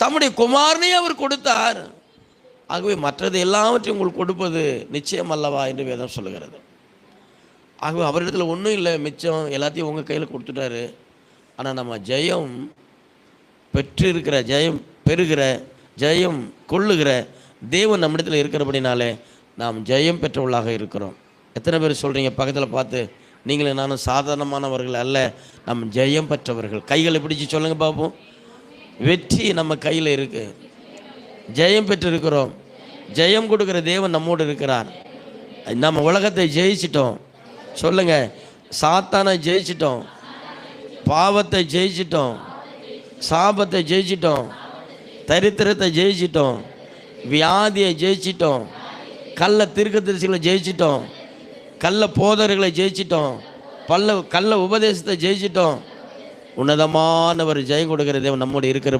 தம்முடைய குமாரனையே அவர் கொடுத்தார். ஆகவே மற்றது எல்லாவற்றையும் உங்களுக்கு கொடுப்பது நிச்சயம் அல்லவா என்று வேதம் சொல்லுகிறது. ஆகவே அவரிடத்தில் ஒன்றும் இல்லை மிச்சம் எல்லாத்தையும் உங்கள் கையில் கொடுத்துட்டாரு. ஆனால் நம்ம ஜெயம் பெற்றிருக்கிற ஜெயம் பெறுகிற ஜெயம் கொள்ளுகிற தேவன் நம்மிடத்தில் இருக்கிறபடினாலே நாம் ஜெயம் பெற்றவர்களாக இருக்கிறோம். எத்தனை பேர் சொல்கிறீங்க பக்கத்தில் பார்த்து நீங்களும் நானும் சாதாரணமானவர்கள் அல்ல நம் ஜெயம் பெற்றவர்கள். கைகளை பிடிச்சி சொல்லுங்கள் பார்ப்போம் வெற்றி நம்ம கையில் இருக்கு. ஜெயம் பெற்றிருக்கிறோம். ஜெயம் கொடுக்குற தேவன் நம்மோடு இருக்கிறார். நம்ம உலகத்தை ஜெயிச்சிட்டோம். சொல்லுங்க சாத்தானை ஜெயிச்சிட்டோம். பாவத்தை ஜெயிச்சிட்டோம். சாபத்தை ஜெயிச்சிட்டோம். தரித்திரத்தை ஜெயிச்சிட்டோம். வியாதியை ஜெயிச்சிட்டோம். கள்ள தீர்க்கதரிசிகளை ஜெயிச்சிட்டோம். கள்ள போதர்களை ஜெயிச்சிட்டோம். பல்ல கள்ள உபதேசத்தை ஜெயிச்சிட்டோம். உன்னதமானவர் ஜெயம் கொடுக்கிற தேவன் நம்மோடு இருக்கிற